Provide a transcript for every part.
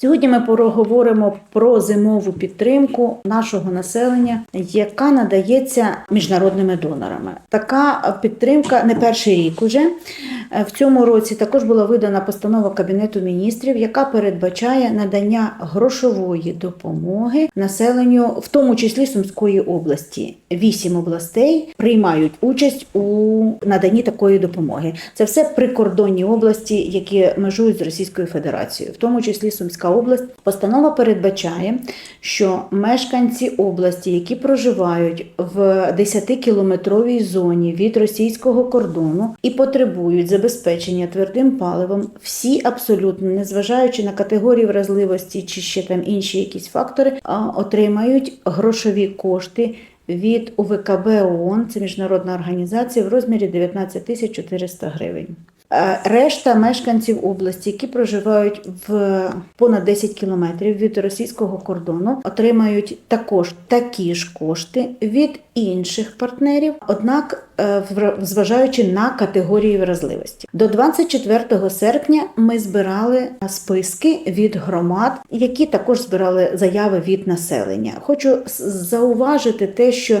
Сьогодні ми поговоримо про зимову підтримку нашого населення, яка надається міжнародними донорами. Така підтримка не перший рік уже. В цьому році також була видана постанова Кабінету міністрів, яка передбачає надання грошової допомоги населенню, в тому числі Сумської області. Вісім областей приймають участь у наданні такої допомоги. Це все прикордонні області, які межують з Російською Федерацією, в тому числі Сумська область. Постанова передбачає, що мешканці області, які проживають в 10-кілометровій зоні від російського кордону і потребують забезпечення твердим паливом, всі абсолютно, незважаючи на категорії вразливості чи ще там інші якісь фактори, отримають грошові кошти. Від УВКБ ООН, це міжнародна організація, в розмірі 19 тисяч 400 гривень. Е, Решта мешканців області, які проживають в понад 10 кілометрів від російського кордону, отримають також такі ж кошти від інших партнерів, однак е, зважаючи на категорії вразливості. До 24 серпня ми збирали списки від громад, які також збирали заяви від населення. Хочу зауважити те, що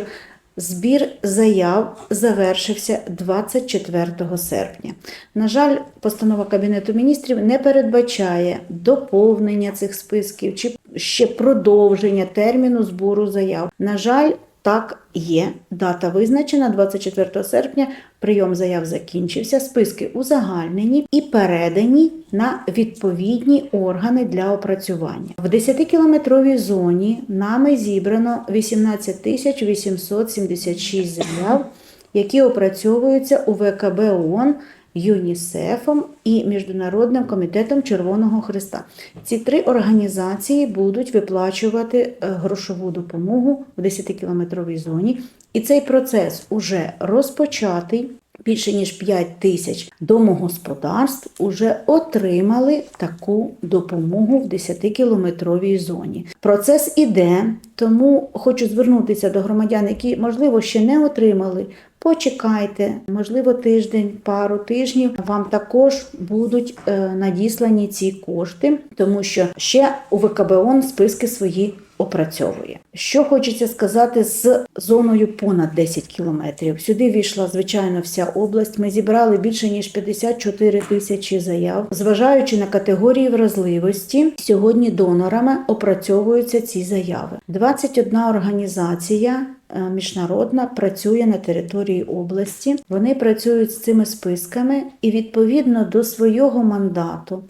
Збір заяв завершився 24 серпня. На жаль, постанова Кабінету міністрів не передбачає доповнення цих списків чи ще продовження терміну збору заяв. На жаль, так є. Дата визначена 24 серпня. Прийом заяв закінчився, списки узагальнені і передані на відповідні органи для опрацювання. В 10-кілометровій зоні нами зібрано 18 тисяч 876 заяв, які опрацьовуються у ВКБ ООН, ЮНІСЕФом і Міжнародним комітетом Червоного Христа. Ці три організації будуть виплачувати е, грошову допомогу в 10-кілометровій зоні. І цей процес уже розпочатий. Більше ніж 5 тисяч домогосподарств уже отримали таку допомогу в 10-кілометровій зоні. Процес іде, тому хочу звернутися до громадян, які, можливо, ще не отримали. Почекайте, можливо, тиждень, пару тижнів вам також будуть е, надіслані ці кошти, тому що ще у ВКБ списки свої опрацьовує. Що хочеться сказати з зоною понад 10 кілометрів. Сюди війшла звичайно вся область. Ми зібрали більше ніж 54 тисячі заяв. Зважаючи на категорії вразливості, сьогодні донорами опрацьовуються ці заяви. 21 організація. Е, Міжнародна працює на території області. Вони працюють з цими списками і відповідно до свого мандату,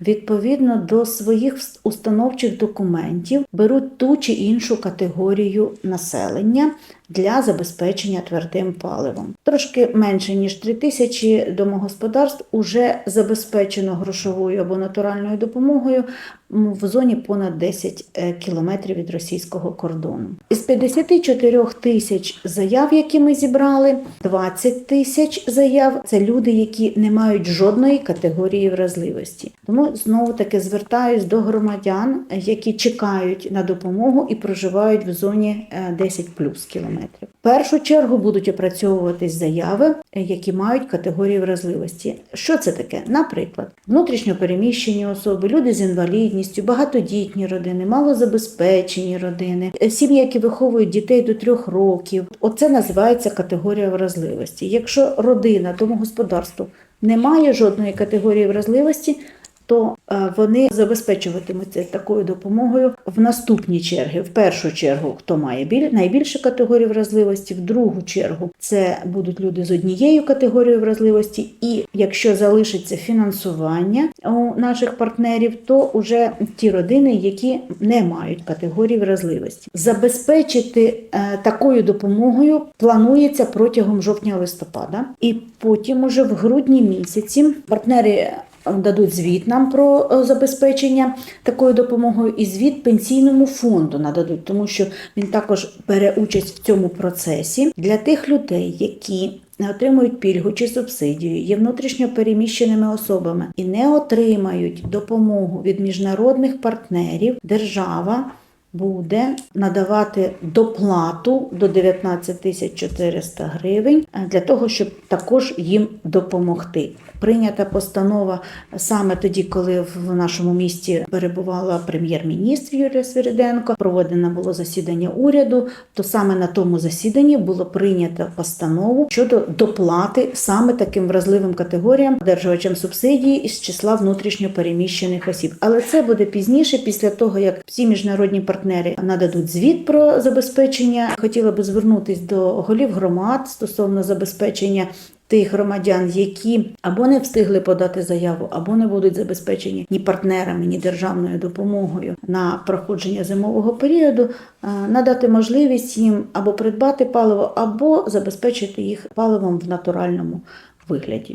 відповідно до своїх установчих документів беруть ту чи іншу категорію населення для забезпечення твердим паливом. Трошки менше ніж 3 тисячі домогосподарств уже забезпечено грошовою або натуральною допомогою в зоні понад 10 е, кілометрів від російського кордону. Із 54 тисяч заяв, які ми зібрали, 20 тисяч заяв це люди, які не мають жодної категорії вразливості. Тому знову таки звертаюсь до громадян, які чекають на допомогу і проживають в зоні е, 10 плюс кілометрів. В першу чергу будуть опрацьовуватись заяви, е, які мають категорії вразливості. Що це таке? Наприклад, внутрішньо переміщені особи, люди з інвалідністю, багатодітні родини, малозабезпечені родини, е, сім'ї, які виховують дітей до трьох років. Оце називається категорія вразливості. Якщо родина, домогосподарство не має жодної категорії вразливості, то е, вони забезпечуватимуться такою допомогою в наступні черги. В першу чергу, хто має біль, найбільшу категорію вразливості, в другу чергу це будуть люди з однією категорією вразливості, і якщо залишиться фінансування у наших партнерів, то вже ті родини, які не мають категорії вразливості, забезпечити е, такою допомогою планується протягом жовтня-листопада, і потім, уже в грудні місяці, партнери дадуть звіт нам про е, забезпечення такою допомогою, і звіт пенсійному фонду нададуть, тому що він також бере участь в цьому процесі для тих людей, які не отримують пільгу чи субсидію, є внутрішньо переміщеними особами і не отримають допомогу від міжнародних партнерів, держава буде надавати доплату до 19 тисяч 400 гривень е, для того, щоб також їм допомогти. Прийнята постанова саме тоді, коли в нашому місті перебувала прем'єр-міністр Юлія Свириденко, проведено було засідання уряду. То саме на тому засіданні було прийнято постанову щодо доплати саме таким вразливим категоріям одержувачам субсидії із числа внутрішньо переміщених осіб. Але це буде пізніше, після того як всі міжнародні партнери нададуть звіт про забезпечення. Хотіла би звернутись до голів громад стосовно забезпечення. Тих громадян, які або не встигли подати заяву, або не будуть забезпечені ні партнерами, ні державною допомогою на проходження зимового періоду, е, надати можливість їм або придбати паливо, або забезпечити їх паливом в натуральному вигляді.